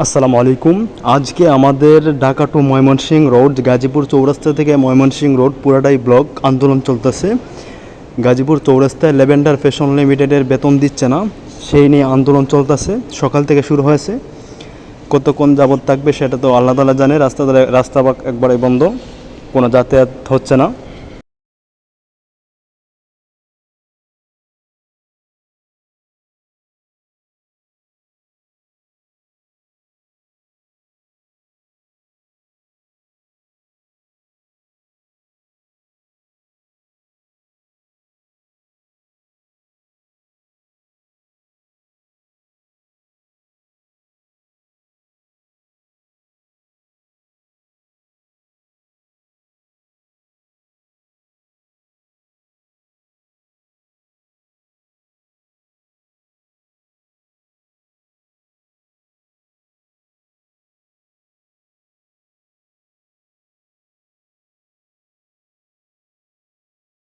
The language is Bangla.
আসসালামু আলাইকুম। আজকে আমাদের ঢাকা টু ময়মনসিংহ রোড গাজীপুর চৌরাস্তা থেকে ময়মনসিংহ রোড পুরাটাই ব্লক আন্দোলন চলতেছে। গাজীপুর চৌরাস্তায় লেভেন্ডার ফ্যাশন লিমিটেডের বেতন দিচ্ছে না, সেই নিয়ে আন্দোলন চলতেছে, সকাল থেকে শুরু হয়েছে। কতক্ষণ যাবত থাকবে সেটা তো আল্লাহ তালা জানে, রাস্তা রাস্তা বা একবারে বন্ধ, কোনো যাতায়াত হচ্ছে না।